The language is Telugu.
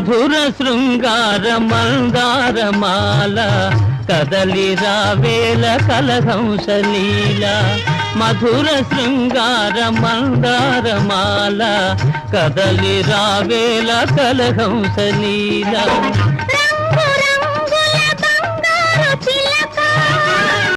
మధుర శృంగార మందారమాల కదలి రావేల కలహంసలీల మధుర శృంగార మందారమాల కదలి రావేల కలహంసలీల రా